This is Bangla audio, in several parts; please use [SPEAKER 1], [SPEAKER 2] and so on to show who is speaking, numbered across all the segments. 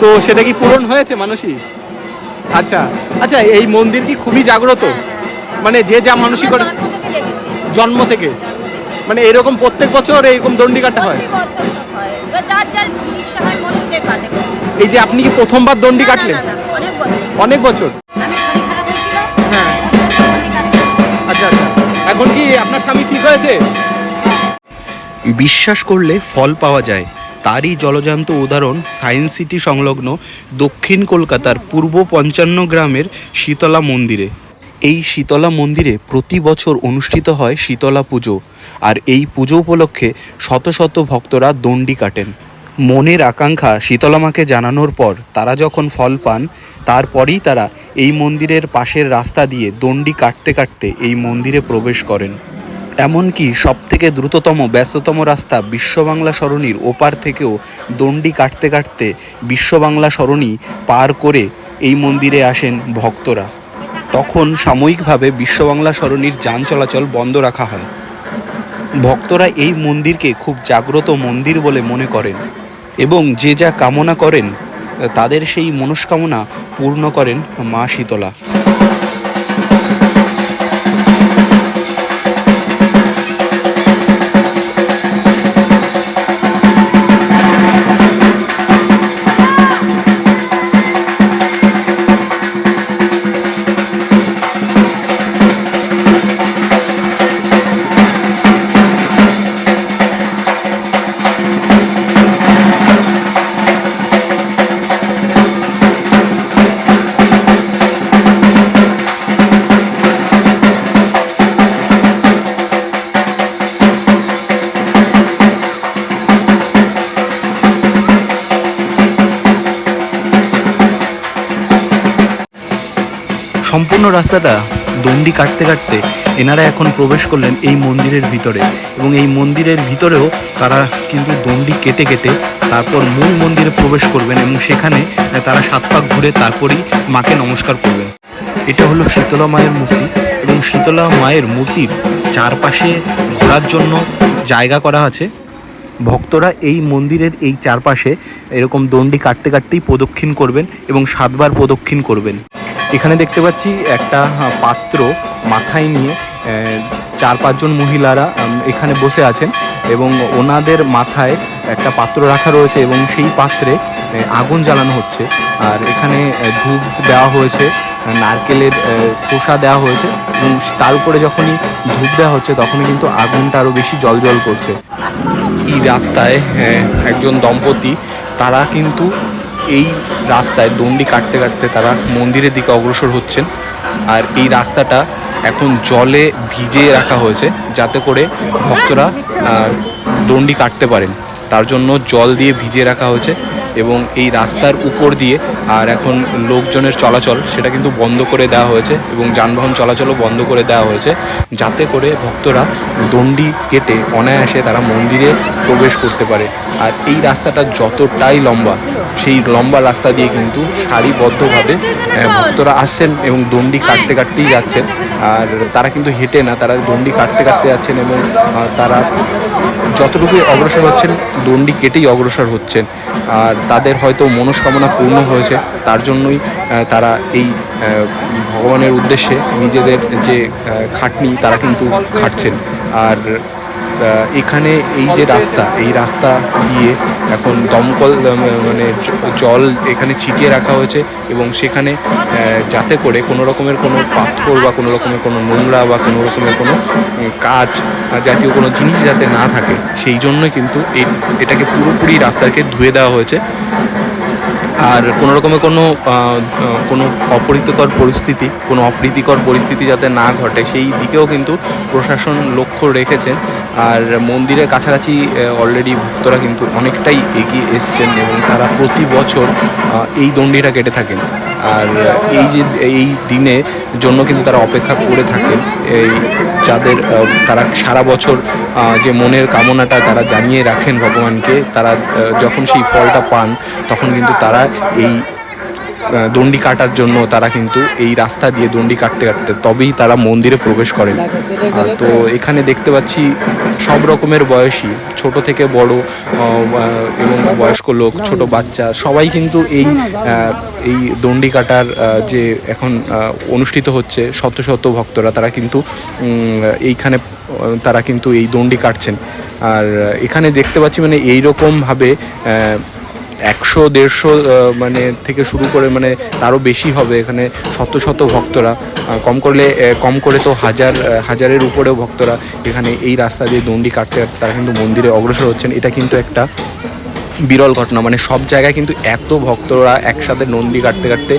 [SPEAKER 1] তো সেটা কি পূরণ হয়েছে মানুষই আচ্ছা আচ্ছা এই মন্দির কি খুবই জাগ্রত? মানে যে যা মানসিক করে
[SPEAKER 2] জন্ম থেকে
[SPEAKER 1] মানে এরকম প্রত্যেক বছর এরকম দণ্ডি কাটা হয়?
[SPEAKER 2] হয়। হয়।
[SPEAKER 1] এই যে আপনি কি প্রথমবার দণ্ডি কাটলেন?
[SPEAKER 2] অনেক বছর।
[SPEAKER 1] হ্যাঁ। আচ্ছা আচ্ছা। এখন কি আপনার স্বামী ঠিক হয়েছে?
[SPEAKER 3] বিশ্বাস করলে ফল পাওয়া যায়। তারই জলজান্ত উদাহরণ সায়েন্স সিটি সংলগ্ন দক্ষিণ কলকাতার পূর্ব পঞ্চান্ন গ্রামের শীতলা মন্দিরে। এই শীতলা মন্দিরে প্রতি বছর অনুষ্ঠিত হয় শীতলা পুজো, আর এই পুজো উপলক্ষে শত শত ভক্তরা দণ্ডি কাটেন। মনের আকাঙ্ক্ষা শীতলা মাকে জানানোর পর তারা যখন ফল পান, তারপরেই তারা এই মন্দিরের পাশের রাস্তা দিয়ে দণ্ডি কাটতে কাটতে এই মন্দিরে প্রবেশ করেন। এমনকি সবথেকে দ্রুততম, ব্যস্ততম রাস্তা বিশ্ববাংলা সরণির ওপার থেকেও দণ্ডি কাটতে কাটতে বিশ্ববাংলা সরণি পার করে এই মন্দিরে আসেন ভক্তরা। তখন সাময়িকভাবে বিশ্ববাংলা সরণির যান চলাচল বন্ধ রাখা হয়। ভক্তরা এই মন্দিরকে খুব জাগ্রত মন্দির বলে মনে করেন এবং যে যা কামনা করেন, তাদের সেই মনস্কামনা পূর্ণ করেন মা শীতলা। সম্পূর্ণ রাস্তাটা দণ্ডি কাটতে কাটতে এনারা এখন প্রবেশ করলেন এই মন্দিরের ভিতরে এবং এই মন্দিরের ভিতরেও তারা কিন্তু দণ্ডি কেটে কেটে তারপর মূল মন্দিরে প্রবেশ করবেন এবং সেখানে তারা সাত পাক ঘুরে তারপরই মাকে নমস্কার করবেন। এটা হলো শীতলা মায়ের মূর্তি এবং শীতলা মায়ের মূর্তির চারপাশে ঘোরার জন্য জায়গা করা আছে। ভক্তরা এই মন্দিরের এই চারপাশে এরকম দণ্ডি কাটতে কাটতেই প্রদক্ষিণ করবেন এবং সাতবার প্রদক্ষিণ করবেন। এখানে দেখতে পাচ্ছি একটা পাত্র মাথায় নিয়ে চার পাঁচজন মহিলারা এখানে বসে আছেন এবং ওনাদের মাথায় একটা পাত্র রাখা রয়েছে এবং সেই পাত্রে আগুন জ্বালানো হচ্ছে। আর এখানে ধূপ দেওয়া হয়েছে নারকেলের খোসা দেওয়া হয়েছে এবং তার উপরে যখনই ধূপ দেওয়া হচ্ছে তখনই কিন্তু আগুনটা আরও বেশি জল জল করছে। এই রাস্তায় একজন দম্পতি, তারা কিন্তু এই রাস্তায় দণ্ডি কাটতে কাটতে তারা মন্দিরের দিকে অগ্রসর হচ্ছেন। আর এই রাস্তাটা এখন জলে ভিজিয়ে রাখা হয়েছে যাতে করে ভক্তরা দণ্ডি কাটতে পারেন। তার জন্য জল দিয়ে ভিজিয়ে রাখা হয়েছে এবং এই রাস্তার উপর দিয়ে আর এখন লোকজনের চলাচল সেটা কিন্তু বন্ধ করে দেওয়া হয়েছে এবং যানবাহন চলাচলও বন্ধ করে দেওয়া হয়েছে যাতে করে ভক্তরা দণ্ডি কেটে অনায়াসে তারা মন্দিরে প্রবেশ করতে পারে। আর এই রাস্তাটা যতটাই লম্বা সেই লম্বা রাস্তা দিয়ে কিন্তু সারিবদ্ধভাবে ভক্তরা আসছেন এবং দণ্ডি কাটতে কাটতেই যাচ্ছেন। আর তারা কিন্তু হেঁটে না, তারা দণ্ডি কাটতে কাটতে যাচ্ছেন এবং তারা যতটুকুই অগ্রসর হচ্ছেন, দণ্ডি কেটেই অগ্রসর হচ্ছেন। আর তাদের হয়তো মনস্কামনা পূর্ণ হয়েছে, তার জন্যই তারা এই ভগবানের উদ্দেশ্যে নিজেদের যে খাটনি, তারা কিন্তু খাটছেন। আর এখানে এই যে রাস্তা, এই রাস্তা দিয়ে এখন দমকল মানে জল এখানে ছিটিয়ে রাখা হয়েছে এবং সেখানে যাতে করে কোনো রকমের কোনো পাথর বা কোনো রকমের কোনো নোংরা বা কোনো রকমের কোনো কাজ জাতীয় কোনো জিনিস যাতে না থাকে, সেই জন্য কিন্তু এই এটাকে পুরোপুরি রাস্তাকে ধুয়ে দেওয়া হয়েছে। আর কোনো রকমের কোনো কোনো অপরীতিকর পরিস্থিতি, কোনো অপ্রীতিকর পরিস্থিতি যাতে না ঘটে, সেই দিকেও কিন্তু প্রশাসন লক্ষ্য রেখেছেন। আর মন্দিরের কাছাকাছি অলরেডি ভক্তরা কিন্তু অনেকটাই এগিয়ে এসছেন এবং তারা প্রতি বছর এই দণ্ডিটা কেটে থাকেন। আর এই যে, এই দিনে জন্য কিন্তু তারা অপেক্ষা করে থাকেন। এই যাদের তারা সারা বছর যে মনের কামনাটা তারা জানিয়ে রাখেন ভগবানকে, তারা যখন সেই ফলটা পান, তখন কিন্তু তারা এই দণ্ডি কাটার জন্য তারা কিন্তু এই রাস্তা দিয়ে দণ্ডি কাটতে কাটতে তবেই তারা মন্দিরে প্রবেশ করেন। তো এখানে দেখতে পাচ্ছি সব রকমের বয়সী, ছোট থেকে বড় এবং বয়স্ক লোক, ছোট বাচ্চা, সবাই কিন্তু এই এই দণ্ডি কাটার যে এখন অনুষ্ঠিত হচ্ছে শত শত ভক্তরা, তারা কিন্তু এইখানে তারা কিন্তু এই দণ্ডি কাটছেন। আর এখানে দেখতে পাচ্ছি মানে এইরকমভাবে একশো, দেড়শো মানে থেকে শুরু করে মানে তারও বেশি হবে এখানে শত শত ভক্তরা। কম করলে কম করে তো হাজার হাজারের উপরেও ভক্তরা এখানে এই রাস্তা দিয়ে দণ্ডি কাটতে তারা কিন্তু মন্দিরে অগ্রসর হচ্ছেন। এটা কিন্তু একটা বিরল ঘটনা। মানে সব জায়গায় কিন্তু এত ভক্তরা একসাথে নন্দী কাটতে কাটতে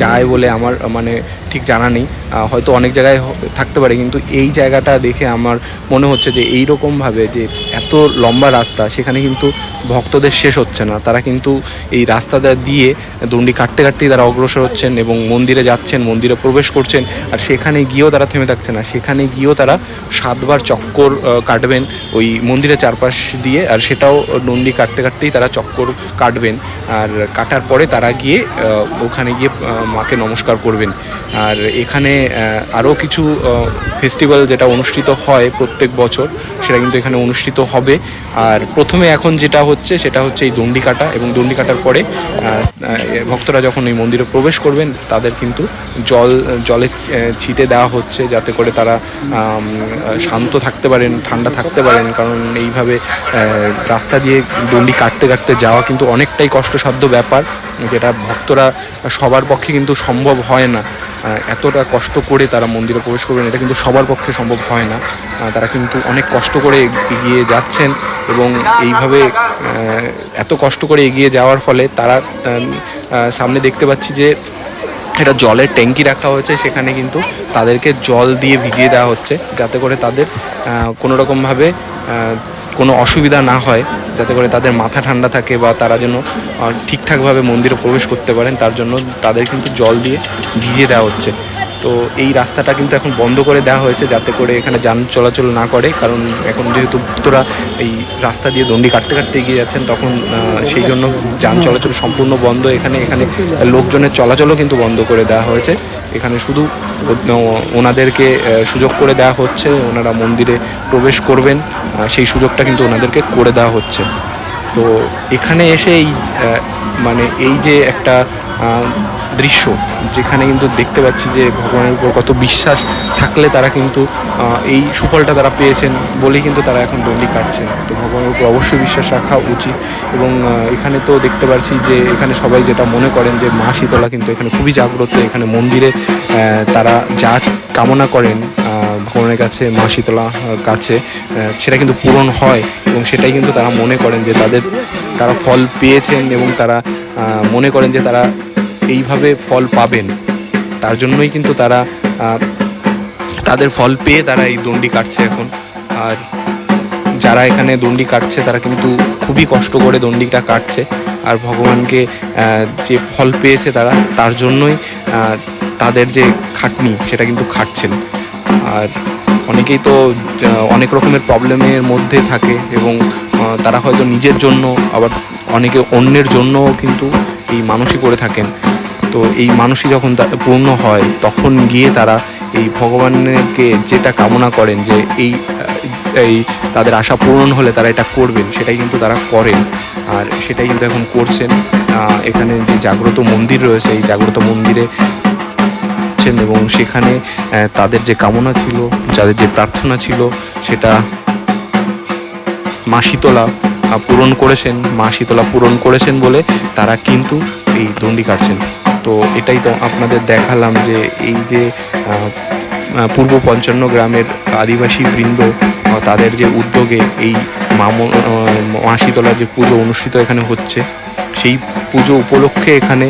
[SPEAKER 3] যায় বলে আমার মানে ঠিক জানা নেই। হয়তো অনেক জায়গায় থাকতে পারে, কিন্তু এই জায়গাটা দেখে আমার মনে হচ্ছে যে এই রকমভাবে যে এত লম্বা রাস্তা, সেখানে কিন্তু ভক্তদের শেষ হচ্ছে না। তারা কিন্তু এই রাস্তাটা দিয়ে দণ্ডি কাটতে কাটতেই তারা অগ্রসর হচ্ছেন এবং মন্দিরে যাচ্ছেন, মন্দিরে প্রবেশ করছেন, আর সেখানে গিয়েও তারা থেমে থাকছে না। সেখানে গিয়েও তারা সাতবার চক্কর কাটবেন ওই মন্দিরের চারপাশ দিয়ে, আর সেটাও নন্দী কাটতে কাটতেই তারা চক্কর কাটবেন। আর কাটার পরে তারা গিয়ে ওখানে গিয়ে মাকে নমস্কার করবেন। আর এখানে আরও কিছু ফেস্টিভ্যাল যেটা অনুষ্ঠিত হয় প্রত্যেক বছর, সেটা কিন্তু এখানে অনুষ্ঠিত হবে। আর প্রথমে এখন যেটা হচ্ছে, সেটা হচ্ছে এই দণ্ডি কাটা এবং দণ্ডি কাটার পরে ভক্তরা যখন এই মন্দিরে প্রবেশ করবেন, তাদের কিন্তু জল, জলে ছিটে দেওয়া হচ্ছে যাতে করে তারা শান্ত থাকতে পারেন, ঠান্ডা থাকতে পারেন। কারণ এইভাবে রাস্তা দিয়ে দণ্ডি কাটতে কাটতে যাওয়া কিন্তু অনেকটাই কষ্টসাধ্য ব্যাপার, যেটা ভক্তরা সবার পক্ষে কিন্তু সম্ভব হয় না। এতটা কষ্ট করে তারা মন্দিরে প্রবেশ করবেন এটা কিন্তু সবার পক্ষে সম্ভব হয় না। তারা কিন্তু অনেক কষ্ট করে এগিয়ে যাচ্ছেন এবং এইভাবে এত কষ্ট করে এগিয়ে যাওয়ার ফলে তারা সামনে দেখতে পাচ্ছি যে এটা জলের ট্যাঙ্কি রাখা হয়েছে সেখানে কিন্তু তাদেরকে জল দিয়ে ভিজিয়ে দেওয়া হচ্ছে যাতে করে তাদের আহ, কোনো অসুবিধা না হয়, যাতে করে তাদের মাথা ঠান্ডা থাকে বা তারা যেন ঠিকঠাকভাবে মন্দিরে প্রবেশ করতে পারেন, তার জন্য তাদের কিন্তু জল দিয়ে ভিজিয়ে দেওয়া হচ্ছে। তো এই রাস্তাটা কিন্তু এখন বন্ধ করে দেওয়া হয়েছে, যাতে করে এখানে যান চলাচল না করে, কারণ এখন যেহেতু ভক্তরা এই রাস্তা দিয়ে দণ্ডি কাটতে কাটতে এগিয়ে যাচ্ছেন, তখন সেই জন্য যান চলাচল সম্পূর্ণ বন্ধ। এখানে এখানে লোকজনের চলাচলও কিন্তু বন্ধ করে দেওয়া হয়েছে। এখানে শুধু ওনাদেরকে সুযোগ করে দেওয়া হচ্ছে, ওনারা মন্দিরে প্রবেশ করবেন সেই সুযোগটা কিন্তু ওনাদেরকে করে দেওয়া হচ্ছে। তো এখানে এসে এই মানে এই যে একটা দৃশ্য, যেখানে কিন্তু দেখতে পাচ্ছি যে ভগবানের উপর কত বিশ্বাস থাকলে তারা কিন্তু এই সুফলটা তারা পেয়েছেন বলেই কিন্তু তারা এখন দণ্ডি কাটছেন। তো ভগবানের উপর অবশ্যই বিশ্বাস রাখা উচিত এবং এখানে তো দেখতে পাচ্ছি যে এখানে সবাই যেটা মনে করেন যে মা শীতলা কিন্তু এখানে খুবই জাগ্রত। এখানে মন্দিরে তারা যা কামনা করেন ভগবানের কাছে, মা শীতলা কাছে সেটা কিন্তু পূরণ হয় এবং সেটাই কিন্তু তারা মনে করেন যে তাদের, তারা ফল পেয়েছেন এবং তারা মনে করেন যে তারা এইভাবে ফল পাবেন, তার জন্যই কিন্তু তারা তাদের ফল পেয়ে তারা এই দণ্ডি কাটছে এখন। আর যারা এখানে দণ্ডি কাটছে, তারা কিন্তু খুবই কষ্ট করে দণ্ডিটা কাটছে। আর ভগবানকে যে ফল পেয়েছে তারা, তার জন্যই তাদের যে খাটনি, সেটা কিন্তু খাটছেন। আর অনেকেই তো অনেক রকমের প্রবলেমের মধ্যে থাকে এবং তারা হয়তো নিজের জন্য, আবার অনেকে অন্যের জন্যও কিন্তু এই মানুষই করে থাকেন। তো এই মানুষই যখন পূর্ণ হয় তখন গিয়ে তারা এই ভগবানকে যেটা কামনা করেন যে এই এই তাদের আশা পূরণ হলে তারা এটা করবেন সেটাই কিন্তু তারা করেন। আর সেটাই কিন্তু এখন করছেন। এখানে যে জাগ্রত মন্দির রয়েছে এই জাগ্রত মন্দিরে এবং সেখানে তাদের যে কামনা ছিল যাদের যে প্রার্থনা ছিল সেটা মা শীতলা আহ, পূরণ করেছেন, মা শীতলা পূরণ করেছেন বলে তারা কিন্তু এই দণ্ডি কাটছেন। তো এটাই তো আপনাদের দেখালাম যে এই যে পূর্ব পঞ্চান্ন গ্রামের আদিবাসী বৃন্দ তাদের যে উদ্যোগে এই মা শীতলার যে পুজো অনুষ্ঠিত এখানে হচ্ছে, সেই পুজো উপলক্ষে এখানে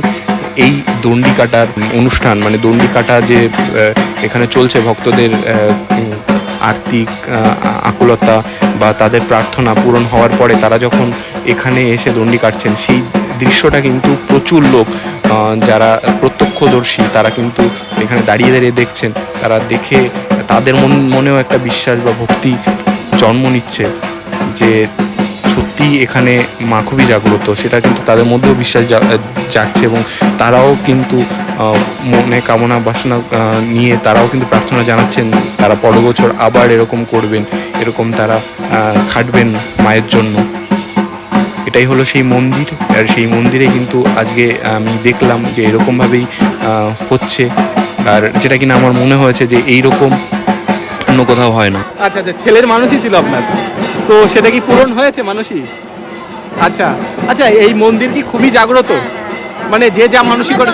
[SPEAKER 3] এই দণ্ডি কাটার অনুষ্ঠান মানে দণ্ডি কাটা যে এখানে চলছে ভক্তদের আর্থিক আকুলতা বা তাদের প্রার্থনা পূরণ হওয়ার পরে তারা যখন এখানে এসে দণ্ডি কাটছেন, সেই দৃশ্যটা কিন্তু প্রচুর লোক যারা প্রত্যক্ষদর্শী, তারা কিন্তু এখানে দাঁড়িয়ে দাঁড়িয়ে দেখছেন। তারা দেখে তাদের মন, মনেও একটা বিশ্বাস বা ভক্তি জন্ম নিচ্ছে যে সত্যি এখানে মা খুবই জাগ্রত। সেটা কিন্তু তাদের মধ্যেও বিশ্বাস যাচ্ছে এবং তারাও কিন্তু মনে কামনা বাসনা নিয়ে তারাও কিন্তু প্রার্থনা জানাচ্ছেন, তারা পরের বছর আবার এরকম করবেন, এরকম তারা খাটবেন মায়ের জন্য। এটাই হলো সেই মন্দির, আর সেই মন্দিরে কিন্তু আজকে আমি দেখলাম যে এরকমভাবেই হচ্ছে। আর যেটা কিনা আমার মনে হয়েছে যে এই রকম অন্য কোথাও হয় না।
[SPEAKER 1] আচ্ছা আচ্ছা ছেলের মানুষই ছিল আপনার? তো সেটা কি পূরণ হয়েছে মানুষই আচ্ছা আচ্ছা এই মন্দির কি খুবই জাগ্রত? মানে যে যা মানুষই করে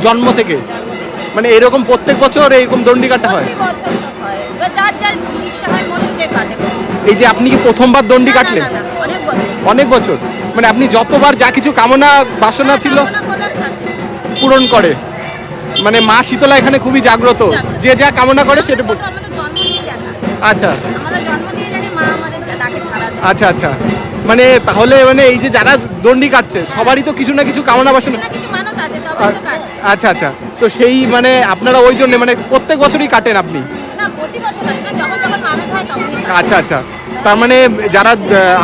[SPEAKER 2] জন্ম থেকে?
[SPEAKER 1] মানে এরকম প্রত্যেক বছর এরকম দণ্ডি কাটা হয়?
[SPEAKER 2] হয়। হয়
[SPEAKER 1] এই যে আপনি কি প্রথমবার দণ্ডি কাটলেন?
[SPEAKER 2] অনেক বছর।
[SPEAKER 1] মানে আপনি যতবার যা কিছু কামনা বাসনা ছিল। পূরণ করে। মানে মা শীতলা এখানে খুবই জাগ্রত। যে যা কামনা করে সেটা আচ্ছা
[SPEAKER 2] আমাদের জন্ম দিয়ে জানি মা আমাদের ডাকে সারা দেয়
[SPEAKER 1] আচ্ছা আচ্ছা। মানে তাহলে মানে এই যে যারা দণ্ডি কাটছে সবারই তো কিছু না কিছু কামনা বাসনা। আচ্ছা আচ্ছা। তো সেই মানে আপনারা ওই জন্য মানে প্রত্যেক বছরই কাটেন আপনি। আচ্ছা আচ্ছা। তার মানে যারা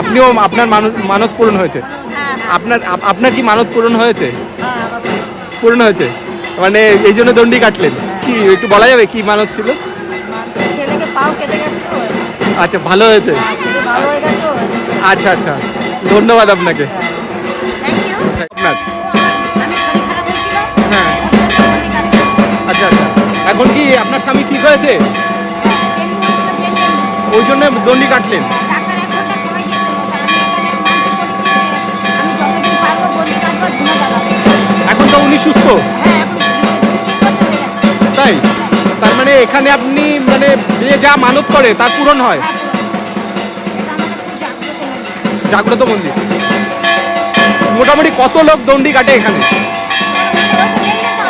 [SPEAKER 1] আপনিও আপনার মানত পূরণ হয়েছে।
[SPEAKER 2] হ্যাঁ হ্যাঁ।
[SPEAKER 1] আপনার আপনার কি মানত পূরণ হয়েছে?
[SPEAKER 2] হ্যাঁ,
[SPEAKER 1] পূরণ। হয়েছে? মানে এই জন্য দণ্ডি কাটলেন। কি একটু বলা যাবে কি মানত ছিল? আচ্ছা ভালো হয়েছে। আচ্ছা আচ্ছা। ধন্যবাদ আপনাকে। হ্যাঁ। আচ্ছা আচ্ছা। এখন কি আপনার স্বামী ঠিক হয়েছে? ওই জন্য দণ্ডি কাটলেন।
[SPEAKER 2] এখানে
[SPEAKER 1] তো উনি সুস্থ।
[SPEAKER 2] হ্যাঁ হয়ে গেছে
[SPEAKER 1] তাই? তার মানে এখানে আপনি মানে যে যা মানত করে তার পূরণ হয়
[SPEAKER 2] জাগ্রত মন্দির।
[SPEAKER 1] মোটামুটি কত লোক দণ্ডি কাটে এখানে?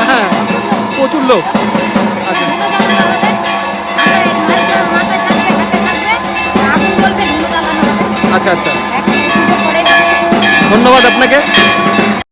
[SPEAKER 1] হ্যাঁ প্রচুর লোক। আচ্ছা। আচ্ছা আচ্ছা। ধন্যবাদ আপনাকে।